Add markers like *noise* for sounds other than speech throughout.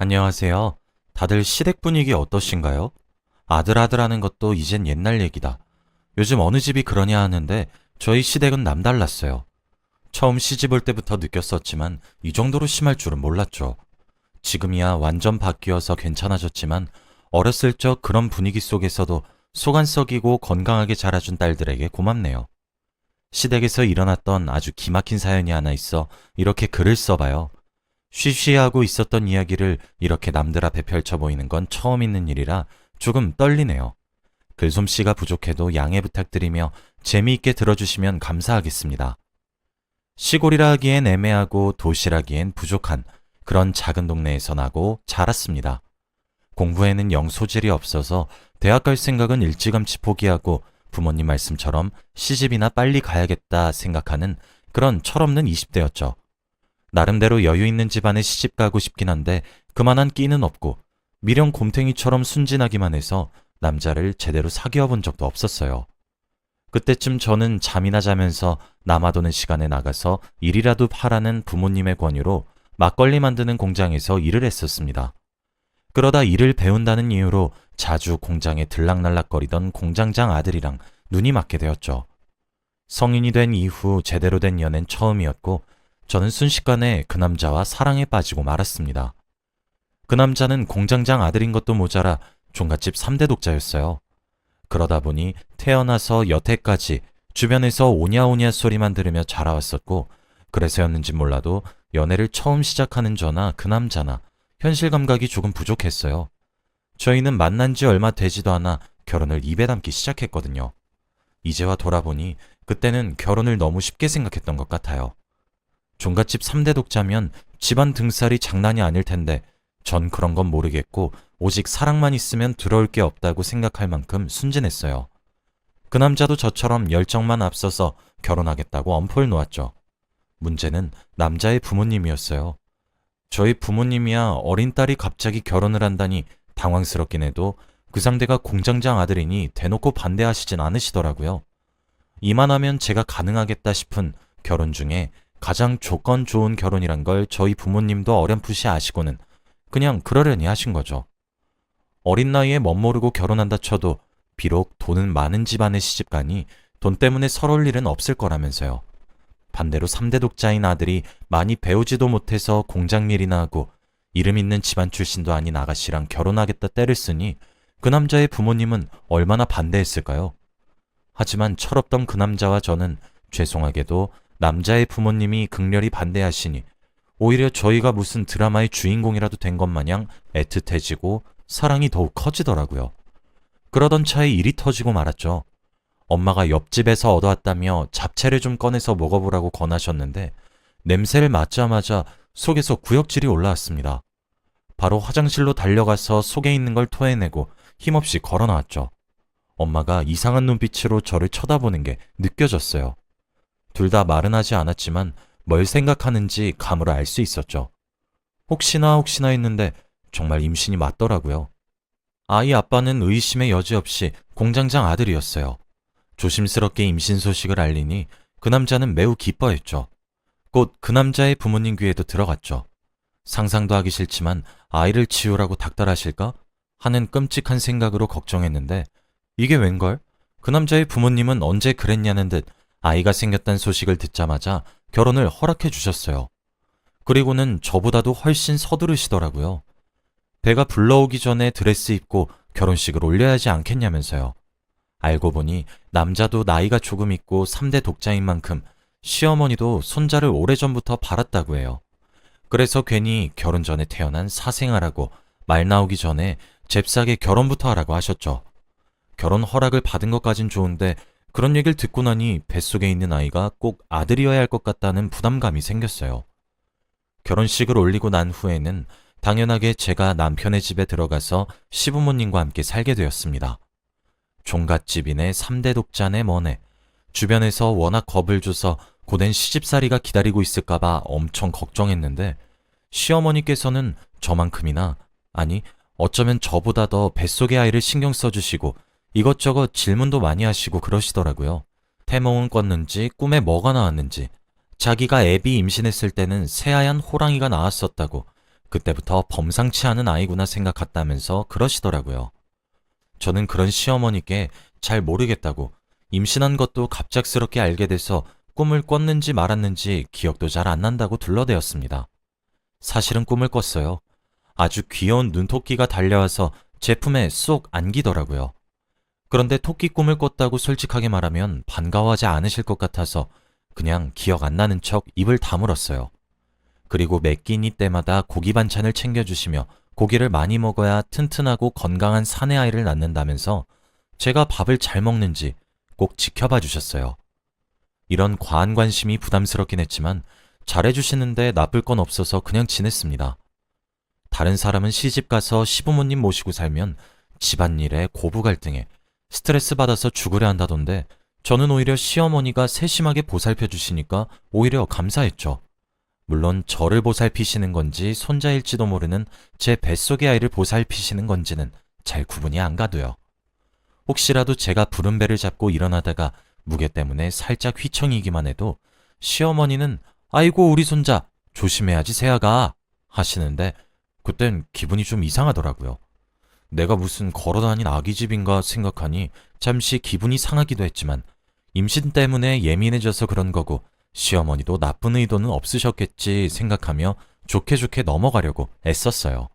안녕하세요. 다들 시댁 분위기 어떠신가요? 아들아들 하는 것도 이젠 옛날 얘기다. 요즘 어느 집이 그러냐 하는데 저희 시댁은 남달랐어요. 처음 시집 올 때부터 느꼈었지만 이 정도로 심할 줄은 몰랐죠. 지금이야 완전 바뀌어서 괜찮아졌지만 어렸을 적 그런 분위기 속에서도 속안 썩이고 건강하게 자라준 딸들에게 고맙네요. 시댁에서 일어났던 아주 기막힌 사연이 하나 있어 이렇게 글을 써봐요. 쉬쉬하고 있었던 이야기를 이렇게 남들 앞에 펼쳐 보이는 건 처음 있는 일이라 조금 떨리네요. 글솜씨가 부족해도 양해 부탁드리며 재미있게 들어주시면 감사하겠습니다. 시골이라 하기엔 애매하고 도시라기엔 부족한 그런 작은 동네에서 나고 자랐습니다. 공부에는 영 소질이 없어서 대학 갈 생각은 일찌감치 포기하고 부모님 말씀처럼 시집이나 빨리 가야겠다 생각하는 그런 철없는 20대였죠. 나름대로 여유 있는 집안에 시집 가고 싶긴 한데 그만한 끼는 없고 미령 곰탱이처럼 순진하기만 해서 남자를 제대로 사귀어 본 적도 없었어요. 그때쯤 저는 잠이나 자면서 남아도는 시간에 나가서 일이라도 하라는 부모님의 권유로 막걸리 만드는 공장에서 일을 했었습니다. 그러다 일을 배운다는 이유로 자주 공장에 들락날락거리던 공장장 아들이랑 눈이 맞게 되었죠. 성인이 된 이후 제대로 된 연애는 처음이었고 저는 순식간에 그 남자와 사랑에 빠지고 말았습니다. 그 남자는 공장장 아들인 것도 모자라 종갓집 3대 독자였어요. 그러다 보니 태어나서 여태까지 주변에서 오냐오냐 소리만 들으며 자라왔었고 그래서였는지 몰라도 연애를 처음 시작하는 저나 그 남자나 현실 감각이 조금 부족했어요. 저희는 만난 지 얼마 되지도 않아 결혼을 입에 담기 시작했거든요. 이제와 돌아보니 그때는 결혼을 너무 쉽게 생각했던 것 같아요. 종갓집 3대 독자면 집안 등살이 장난이 아닐 텐데 전 그런 건 모르겠고 오직 사랑만 있으면 들어올 게 없다고 생각할 만큼 순진했어요. 그 남자도 저처럼 열정만 앞서서 결혼하겠다고 엄포를 놓았죠. 문제는 남자의 부모님이었어요. 저희 부모님이야 어린 딸이 갑자기 결혼을 한다니 당황스럽긴 해도 그 상대가 공장장 아들이니 대놓고 반대하시진 않으시더라고요. 이만하면 제가 가능하겠다 싶은 결혼 중에 가장 조건 좋은 결혼이란 걸 저희 부모님도 어렴풋이 아시고는 그냥 그러려니 하신 거죠. 어린 나이에 멋모르고 결혼한다 쳐도 비록 돈은 많은 집안에 시집가니 돈 때문에 서러울 일은 없을 거라면서요. 반대로 3대 독자인 아들이 많이 배우지도 못해서 공장 일이나 하고 이름 있는 집안 출신도 아닌 아가씨랑 결혼하겠다 때를 쓰니 그 남자의 부모님은 얼마나 반대했을까요? 하지만 철없던 그 남자와 저는 죄송하게도 남자의 부모님이 극렬히 반대하시니 오히려 저희가 무슨 드라마의 주인공이라도 된 것 마냥 애틋해지고 사랑이 더욱 커지더라고요. 그러던 차에 일이 터지고 말았죠. 엄마가 옆집에서 얻어왔다며 잡채를 좀 꺼내서 먹어보라고 권하셨는데 냄새를 맡자마자 속에서 구역질이 올라왔습니다. 바로 화장실로 달려가서 속에 있는 걸 토해내고 힘없이 걸어 나왔죠. 엄마가 이상한 눈빛으로 저를 쳐다보는 게 느껴졌어요. 둘 다 말은 하지 않았지만 뭘 생각하는지 감으로 알 수 있었죠. 혹시나 혹시나 했는데 정말 임신이 맞더라고요. 아이 아빠는 의심의 여지 없이 공장장 아들이었어요. 조심스럽게 임신 소식을 알리니 그 남자는 매우 기뻐했죠. 곧 그 남자의 부모님 귀에도 들어갔죠. 상상도 하기 싫지만 아이를 치우라고 닥달하실까 하는 끔찍한 생각으로 걱정했는데 이게 웬걸? 그 남자의 부모님은 언제 그랬냐는 듯 아이가 생겼다는 소식을 듣자마자 결혼을 허락해 주셨어요. 그리고는 저보다도 훨씬 서두르시더라고요. 배가 불러오기 전에 드레스 입고 결혼식을 올려야 하지 않겠냐면서요. 알고 보니 남자도 나이가 조금 있고 3대 독자인 만큼 시어머니도 손자를 오래전부터 바랐다고 해요. 그래서 괜히 결혼 전에 태어난 사생아라고 말 나오기 전에 잽싸게 결혼부터 하라고 하셨죠. 결혼 허락을 받은 것까진 좋은데 그런 얘기를 듣고 나니 뱃속에 있는 아이가 꼭 아들이어야 할 것 같다는 부담감이 생겼어요. 결혼식을 올리고 난 후에는 당연하게 제가 남편의 집에 들어가서 시부모님과 함께 살게 되었습니다. 종갓집이네 3대 독자네 뭐네 주변에서 워낙 겁을 줘서 고된 시집살이가 기다리고 있을까봐 엄청 걱정했는데 시어머니께서는 저만큼이나 아니 어쩌면 저보다 더 뱃속의 아이를 신경 써주시고 이것저것 질문도 많이 하시고 그러시더라고요. 태몽은 꿨는지 꿈에 뭐가 나왔는지 자기가 애비 임신했을 때는 새하얀 호랑이가 나왔었다고 그때부터 범상치 않은 아이구나 생각했다면서 그러시더라고요. 저는 그런 시어머니께 잘 모르겠다고 임신한 것도 갑작스럽게 알게 돼서 꿈을 꿨는지 말았는지 기억도 잘 안 난다고 둘러대었습니다. 사실은 꿈을 꿨어요. 아주 귀여운 눈토끼가 달려와서 제 품에 쏙 안기더라고요. 그런데 토끼 꿈을 꿨다고 솔직하게 말하면 반가워하지 않으실 것 같아서 그냥 기억 안 나는 척 입을 다물었어요. 그리고 매 끼니 때마다 고기 반찬을 챙겨주시며 고기를 많이 먹어야 튼튼하고 건강한 사내 아이를 낳는다면서 제가 밥을 잘 먹는지 꼭 지켜봐 주셨어요. 이런 과한 관심이 부담스럽긴 했지만 잘해주시는데 나쁠 건 없어서 그냥 지냈습니다. 다른 사람은 시집 가서 시부모님 모시고 살면 집안일에 고부 갈등에 스트레스 받아서 죽으려 한다던데 저는 오히려 시어머니가 세심하게 보살펴 주시니까 오히려 감사했죠. 물론 저를 보살피시는 건지 손자일지도 모르는 제 뱃속의 아이를 보살피시는 건지는 잘 구분이 안 가도요. 혹시라도 제가 부른 배를 잡고 일어나다가 무게 때문에 살짝 휘청이기만 해도 시어머니는 아이고 우리 손자 조심해야지 새아가 하시는데 그땐 기분이 좀 이상하더라고요. 내가 무슨 걸어다닌 아기 집인가 생각하니 잠시 기분이 상하기도 했지만 임신 때문에 예민해져서 그런 거고 시어머니도 나쁜 의도는 없으셨겠지 생각하며 좋게 좋게 넘어가려고 애썼어요.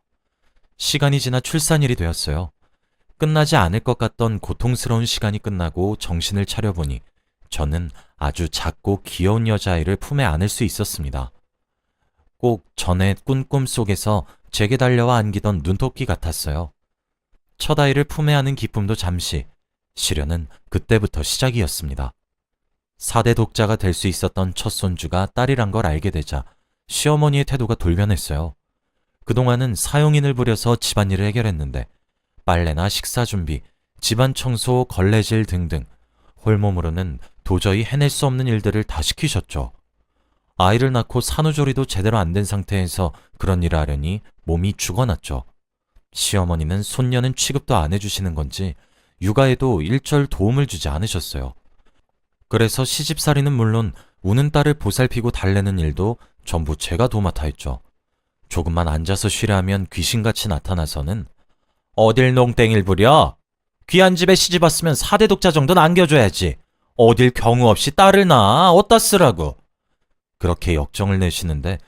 시간이 지나 출산일이 되었어요. 끝나지 않을 것 같던 고통스러운 시간이 끝나고 정신을 차려보니 저는 아주 작고 귀여운 여자아이를 품에 안을 수 있었습니다. 꼭 전에 꾼 꿈 속에서 제게 달려와 안기던 눈토끼 같았어요. 첫 아이를 품에 안은 기쁨도 잠시, 시련은 그때부터 시작이었습니다. 4대 독자가 될 수 있었던 첫 손주가 딸이란 걸 알게 되자 시어머니의 태도가 돌변했어요. 그동안은 사용인을 부려서 집안일을 해결했는데 빨래나 식사 준비, 집안 청소, 걸레질 등등 홀몸으로는 도저히 해낼 수 없는 일들을 다 시키셨죠. 아이를 낳고 산후조리도 제대로 안 된 상태에서 그런 일을 하려니 몸이 죽어났죠. 시어머니는 손녀는 취급도 안 해주시는 건지 육아에도 일절 도움을 주지 않으셨어요. 그래서 시집살이는 물론 우는 딸을 보살피고 달래는 일도 전부 제가 도맡아 했죠. 조금만 앉아서 쉬려 하면 귀신같이 나타나서는 어딜 농땡이를 부려? 귀한 집에 시집 왔으면 사대 독자 정도는 안겨줘야지. 어딜 경우 없이 딸을 낳아? 어따 쓰라고. 그렇게 역정을 내시는데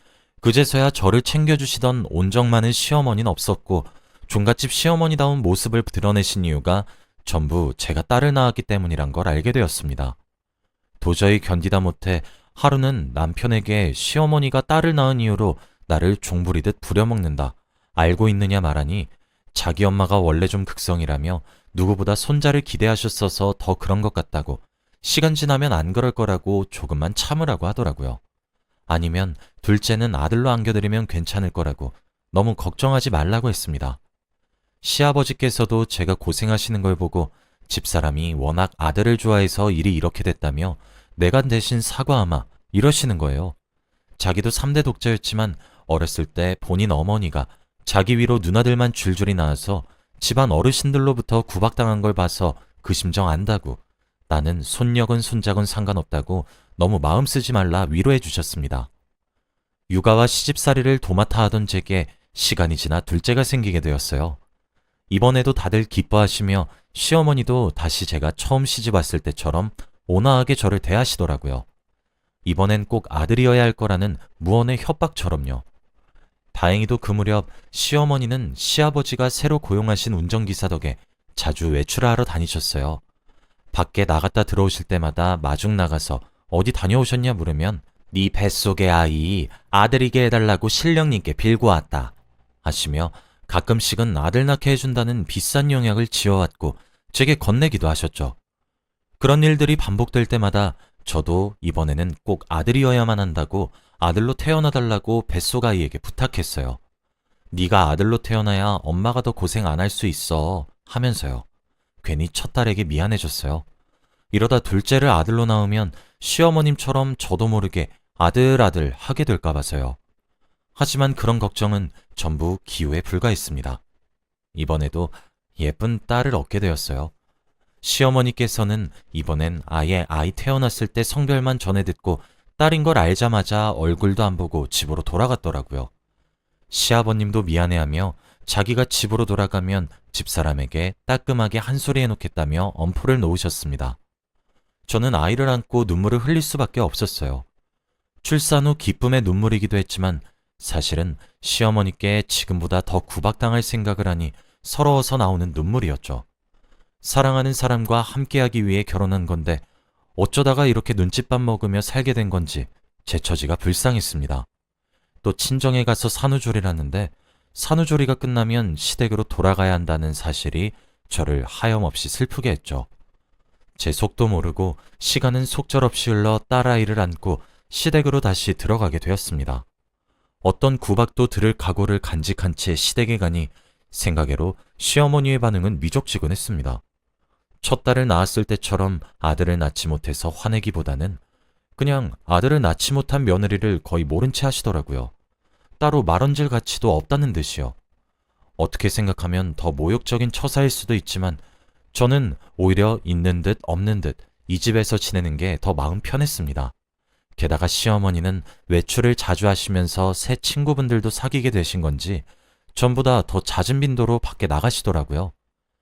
그제서야 저를 챙겨주시던 온정 많은 시어머니는 없었고 종갓집 시어머니다운 모습을 드러내신 이유가 전부 제가 딸을 낳았기 때문이란 걸 알게 되었습니다. 도저히 견디다 못해 하루는 남편에게 시어머니가 딸을 낳은 이유로 나를 종부리듯 부려먹는다. 알고 있느냐 말하니 자기 엄마가 원래 좀 극성이라며 누구보다 손자를 기대하셨어서 더 그런 것 같다고 시간 지나면 안 그럴 거라고 조금만 참으라고 하더라고요. 아니면 둘째는 아들로 안겨드리면 괜찮을 거라고 너무 걱정하지 말라고 했습니다. 시아버지께서도 제가 고생하시는 걸 보고 집사람이 워낙 아들을 좋아해서 일이 이렇게 됐다며 내가 대신 사과하마 이러시는 거예요. 자기도 3대 독자였지만 어렸을 때 본인 어머니가 자기 위로 누나들만 줄줄이 낳아서 집안 어르신들로부터 구박당한 걸 봐서 그 심정 안다고 나는 손녀건 손자건 상관없다고 너무 마음 쓰지 말라 위로해 주셨습니다. 육아와 시집살이를 도맡아 하던 제게 시간이 지나 둘째가 생기게 되었어요. 이번에도 다들 기뻐하시며 시어머니도 다시 제가 처음 시집 왔을 때처럼 온화하게 저를 대하시더라고요. 이번엔 꼭 아들이어야 할 거라는 무언의 협박처럼요. 다행히도 그 무렵 시어머니는 시아버지가 새로 고용하신 운전기사 덕에 자주 외출하러 다니셨어요. 밖에 나갔다 들어오실 때마다 마중 나가서 어디 다녀오셨냐 물으면 네 뱃속의 아이 아들이게 해달라고 신령님께 빌고 왔다 하시며 가끔씩은 아들 낳게 해준다는 비싼 영약을 지어왔고 제게 건네기도 하셨죠. 그런 일들이 반복될 때마다 저도 이번에는 꼭 아들이어야만 한다고 아들로 태어나달라고 뱃속 아이에게 부탁했어요. 네가 아들로 태어나야 엄마가 더 고생 안 할 수 있어 하면서요. 괜히 첫 딸에게 미안해졌어요. 이러다 둘째를 아들로 낳으면 시어머님처럼 저도 모르게 아들 아들 하게 될까 봐서요. 하지만 그런 걱정은 전부 기우에 불과했습니다. 이번에도 예쁜 딸을 얻게 되었어요. 시어머니께서는 이번엔 아예 아이 태어났을 때 성별만 전해 듣고 딸인 걸 알자마자 얼굴도 안 보고 집으로 돌아갔더라고요. 시아버님도 미안해하며 자기가 집으로 돌아가면 집사람에게 따끔하게 한 소리 해놓겠다며 엄포를 놓으셨습니다. 저는 아이를 안고 눈물을 흘릴 수밖에 없었어요. 출산 후 기쁨의 눈물이기도 했지만 사실은 시어머니께 지금보다 더 구박당할 생각을 하니 서러워서 나오는 눈물이었죠. 사랑하는 사람과 함께하기 위해 결혼한 건데 어쩌다가 이렇게 눈칫밥 먹으며 살게 된 건지 제 처지가 불쌍했습니다. 또 친정에 가서 산후조리라는데 산후조리가 끝나면 시댁으로 돌아가야 한다는 사실이 저를 하염없이 슬프게 했죠. 제 속도 모르고 시간은 속절없이 흘러 딸아이를 안고 시댁으로 다시 들어가게 되었습니다. 어떤 구박도 들을 각오를 간직한 채 시댁에 가니 생각외로 시어머니의 반응은 미적지근했습니다. 첫 딸을 낳았을 때처럼 아들을 낳지 못해서 화내기보다는 그냥 아들을 낳지 못한 며느리를 거의 모른 채 하시더라고요. 따로 말언질 가치도 없다는 듯이요. 어떻게 생각하면 더 모욕적인 처사일 수도 있지만 저는 오히려 있는 듯 없는 듯 이 집에서 지내는 게 더 마음 편했습니다. 게다가 시어머니는 외출을 자주 하시면서 새 친구분들도 사귀게 되신 건지 전보다 더 잦은 빈도로 밖에 나가시더라고요.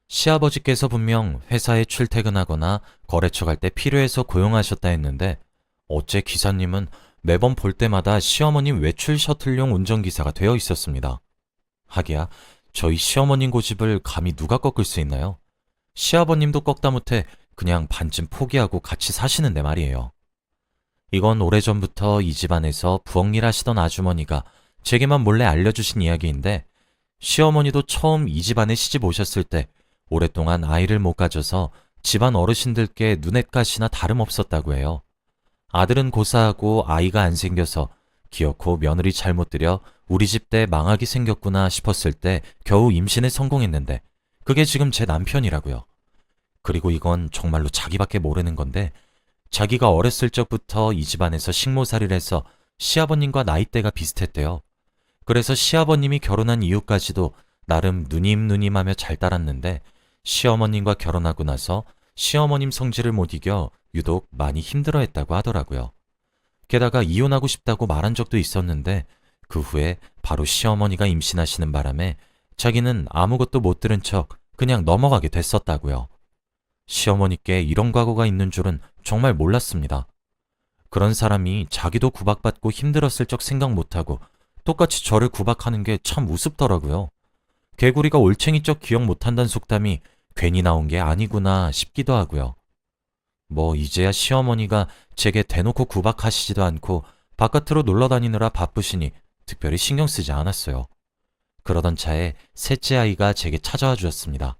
시아버지께서 분명 회사에 출퇴근하거나 거래처 갈 때 필요해서 고용하셨다 했는데 어째 기사님은 매번 볼 때마다 시어머님 외출 셔틀용 운전기사가 되어 있었습니다. 하기야 저희 시어머님 고집을 감히 누가 꺾을 수 있나요? 시아버님도 꺾다 못해 그냥 반쯤 포기하고 같이 사시는데 말이에요. 이건 오래전부터 이 집안에서 부엌일 하시던 아주머니가 제게만 몰래 알려주신 이야기인데 시어머니도 처음 이 집안에 시집 오셨을 때 오랫동안 아이를 못 가져서 집안 어르신들께 눈엣가시나 다름없었다고 해요. 아들은 고사하고 아이가 안 생겨서 기어코 며느리 잘못 들여 우리 집 때 망하게 생겼구나 싶었을 때 겨우 임신에 성공했는데 그게 지금 제 남편이라고요. 그리고 이건 정말로 자기밖에 모르는 건데 자기가 어렸을 적부터 이 집안에서 식모살이를 해서 시아버님과 나이대가 비슷했대요. 그래서 시아버님이 결혼한 이후까지도 나름 누님 누님하며 잘 따랐는데 시어머님과 결혼하고 나서 시어머님 성질을 못 이겨 유독 많이 힘들어했다고 하더라고요. 게다가 이혼하고 싶다고 말한 적도 있었는데 그 후에 바로 시어머니가 임신하시는 바람에 자기는 아무것도 못 들은 척 그냥 넘어가게 됐었다고요. 시어머니께 이런 과거가 있는 줄은 정말 몰랐습니다. 그런 사람이 자기도 구박받고 힘들었을 적 생각 못하고 똑같이 저를 구박하는 게 참 우습더라고요. 개구리가 올챙이적 기억 못한다는 속담이 괜히 나온 게 아니구나 싶기도 하고요. 뭐 이제야 시어머니가 제게 대놓고 구박하시지도 않고 바깥으로 놀러 다니느라 바쁘시니 특별히 신경 쓰지 않았어요. 그러던 차에 셋째 아이가 제게 찾아와 주었습니다.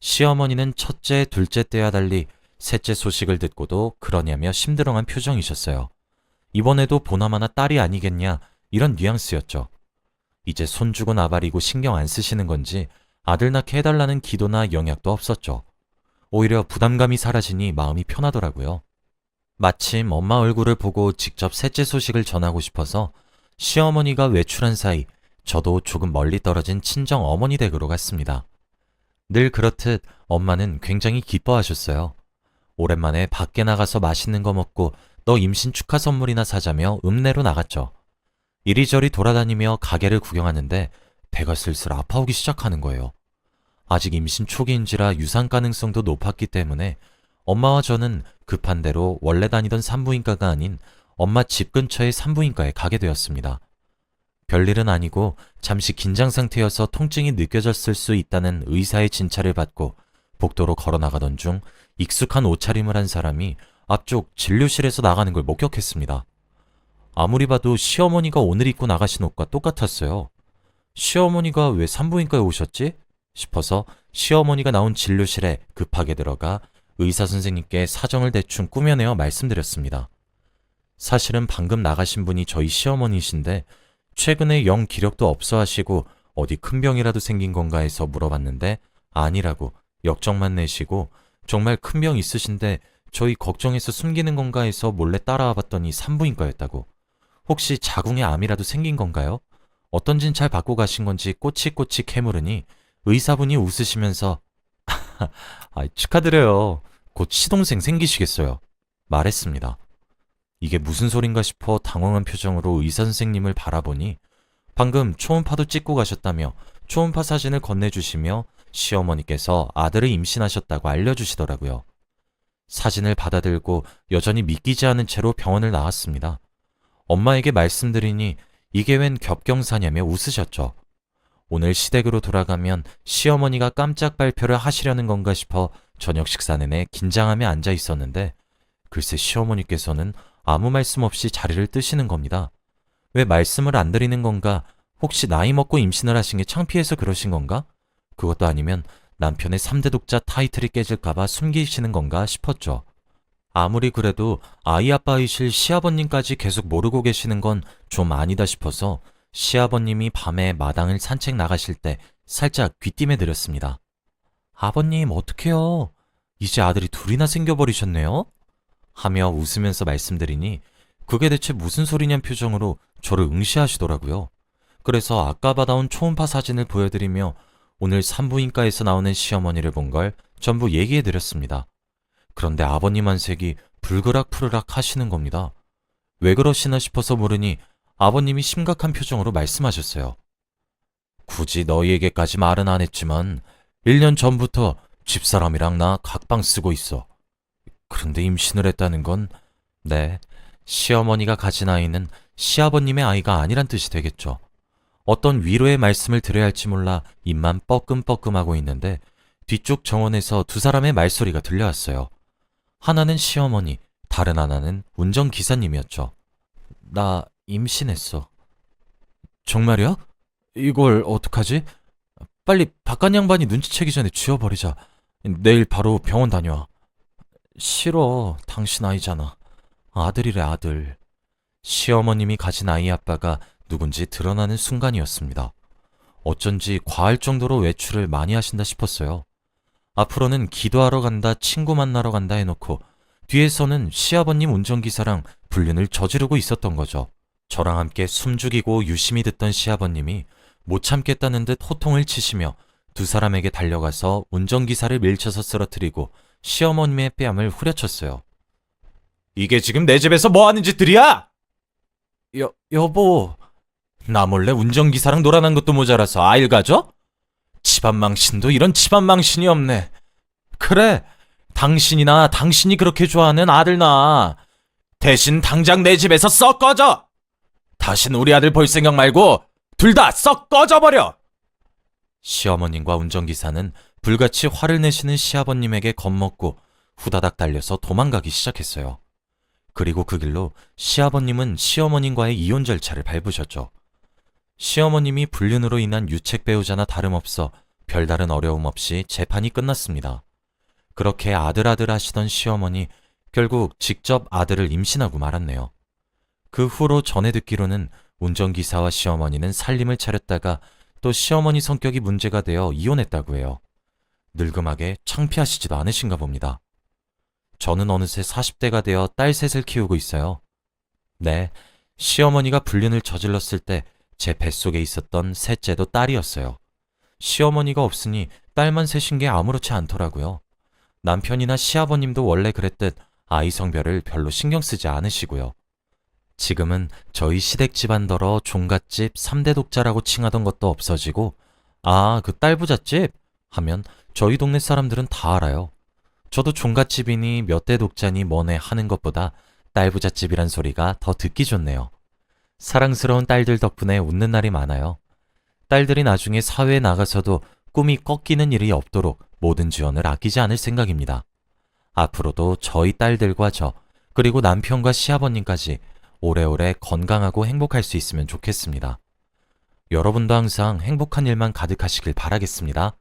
시어머니는 첫째, 둘째 때와 달리 셋째 소식을 듣고도 그러냐며 심드렁한 표정이셨어요. 이번에도 보나마나 딸이 아니겠냐 이런 뉘앙스였죠. 이제 손주고 나발이고 신경 안 쓰시는 건지 아들 낳게 해달라는 기도나 영약도 없었죠. 오히려 부담감이 사라지니 마음이 편하더라고요. 마침 엄마 얼굴을 보고 직접 셋째 소식을 전하고 싶어서 시어머니가 외출한 사이 저도 조금 멀리 떨어진 친정 어머니 댁으로 갔습니다. 늘 그렇듯 엄마는 굉장히 기뻐하셨어요. 오랜만에 밖에 나가서 맛있는 거 먹고 너 임신 축하 선물이나 사자며 읍내로 나갔죠. 이리저리 돌아다니며 가게를 구경하는데 배가 슬슬 아파오기 시작하는 거예요. 아직 임신 초기인지라 유산 가능성도 높았기 때문에 엄마와 저는 급한 대로 원래 다니던 산부인과가 아닌 엄마 집 근처의 산부인과에 가게 되었습니다. 별일은 아니고 잠시 긴장 상태여서 통증이 느껴졌을 수 있다는 의사의 진찰을 받고 복도로 걸어 나가던 중 익숙한 옷차림을 한 사람이 앞쪽 진료실에서 나가는 걸 목격했습니다. 아무리 봐도 시어머니가 오늘 입고 나가신 옷과 똑같았어요. 시어머니가 왜 산부인과에 오셨지? 싶어서 시어머니가 나온 진료실에 급하게 들어가 의사 선생님께 사정을 대충 꾸며내어 말씀드렸습니다. 사실은 방금 나가신 분이 저희 시어머니이신데 최근에 영 기력도 없어 하시고 어디 큰 병이라도 생긴 건가 해서 물어봤는데 아니라고 역정만 내시고 정말 큰 병 있으신데 저희 걱정해서 숨기는 건가 해서 몰래 따라와 봤더니 산부인과였다고. 혹시 자궁에 암이라도 생긴 건가요? 어떤진 잘 받고 가신 건지 꼬치꼬치 캐물으니 의사분이 웃으시면서 *laughs* 아, 축하드려요. 곧 시동생 생기시겠어요. 말했습니다. 이게 무슨 소린가 싶어 당황한 표정으로 의사 선생님을 바라보니 방금 초음파도 찍고 가셨다며 초음파 사진을 건네주시며 시어머니께서 아들을 임신하셨다고 알려주시더라고요. 사진을 받아들고 여전히 믿기지 않은 채로 병원을 나왔습니다. 엄마에게 말씀드리니 이게 웬 겹경사냐며 웃으셨죠. 오늘 시댁으로 돌아가면 시어머니가 깜짝 발표를 하시려는 건가 싶어 저녁 식사 내내 긴장하며 앉아 있었는데 글쎄 시어머니께서는 아무 말씀 없이 자리를 뜨시는 겁니다. 왜 말씀을 안 드리는 건가? 혹시 나이 먹고 임신을 하신 게 창피해서 그러신 건가? 그것도 아니면 남편의 3대 독자 타이틀이 깨질까봐 숨기시는 건가 싶었죠. 아무리 그래도 아이 아빠이실 시아버님까지 계속 모르고 계시는 건 좀 아니다 싶어서 시아버님이 밤에 마당을 산책 나가실 때 살짝 귀띔해 드렸습니다. 아버님, 어떡해요? 이제 아들이 둘이나 생겨버리셨네요? 하며 웃으면서 말씀드리니 그게 대체 무슨 소리냔 표정으로 저를 응시하시더라고요. 그래서 아까 받아온 초음파 사진을 보여드리며 오늘 산부인과에서 나오는 시어머니를 본 걸 전부 얘기해 드렸습니다. 그런데 아버님 한색이 불그락푸르락 하시는 겁니다. 왜 그러시나 싶어서 물으니 아버님이 심각한 표정으로 말씀하셨어요. 굳이 너희에게까지 말은 안 했지만 1년 전부터 집사람이랑 나 각방 쓰고 있어. 그런데 임신을 했다는 건 네, 시어머니가 가진 아이는 시아버님의 아이가 아니란 뜻이 되겠죠. 어떤 위로의 말씀을 드려야 할지 몰라 입만 뻐끔뻐끔하고 있는데 뒤쪽 정원에서 두 사람의 말소리가 들려왔어요. 하나는 시어머니, 다른 하나는 운전기사님이었죠. 나 임신했어. 정말이야? 이걸 어떡하지? 빨리 바깥 양반이 눈치채기 전에 쥐어버리자. 내일 바로 병원 다녀와. 싫어. 당신 아이잖아. 아들이래, 아들. 시어머님이 가진 아이 아빠가 누군지 드러나는 순간이었습니다. 어쩐지 과할 정도로 외출을 많이 하신다 싶었어요. 앞으로는 기도하러 간다, 친구 만나러 간다 해놓고 뒤에서는 시아버님 운전기사랑 불륜을 저지르고 있었던 거죠. 저랑 함께 숨죽이고 유심히 듣던 시아버님이 못 참겠다는 듯 호통을 치시며 두 사람에게 달려가서 운전기사를 밀쳐서 쓰러뜨리고 시어머님의 뺨을 후려쳤어요. 이게 지금 내 집에서 뭐 하는 짓들이야? 여, 여보. 나 몰래 운전기사랑 놀아난 것도 모자라서 아이를 가져? 집안 망신도 이런 집안 망신이 없네. 그래. 당신이나 당신이 그렇게 좋아하는 아들 낳아. 대신 당장 내 집에서 썩 꺼져! 다신 우리 아들 볼 생각 말고 둘 다 썩 꺼져버려! 시어머님과 운전기사는 불같이 화를 내시는 시아버님에게 겁먹고 후다닥 달려서 도망가기 시작했어요. 그리고 그 길로 시아버님은 시어머님과의 이혼 절차를 밟으셨죠. 시어머님이 불륜으로 인한 유책 배우자나 다름없어 별다른 어려움 없이 재판이 끝났습니다. 그렇게 아들아들 하시던 시어머니 결국 직접 아들을 임신하고 말았네요. 그 후로 전해 듣기로는 운전기사와 시어머니는 살림을 차렸다가 또 시어머니 성격이 문제가 되어 이혼했다고 해요. 늙음하게 창피하시지도 않으신가 봅니다. 저는 어느새 40대가 되어 딸 셋을 키우고 있어요. 네, 시어머니가 불륜을 저질렀을 때 제 뱃속에 있었던 셋째도 딸이었어요. 시어머니가 없으니 딸만 셋인 게 아무렇지 않더라고요. 남편이나 시아버님도 원래 그랬듯 아이 성별을 별로 신경 쓰지 않으시고요. 지금은 저희 시댁 집안더러 종갓집 3대 독자라고 칭하던 것도 없어지고, 아, 그 딸부잣집? 하면 저희 동네 사람들은 다 알아요. 저도 종갓집이니 몇 대 독자니 뭐네 하는 것보다 딸부잣집이란 소리가 더 듣기 좋네요. 사랑스러운 딸들 덕분에 웃는 날이 많아요. 딸들이 나중에 사회에 나가서도 꿈이 꺾이는 일이 없도록 모든 지원을 아끼지 않을 생각입니다. 앞으로도 저희 딸들과 저, 그리고 남편과 시아버님까지 오래오래 건강하고 행복할 수 있으면 좋겠습니다. 여러분도 항상 행복한 일만 가득하시길 바라겠습니다.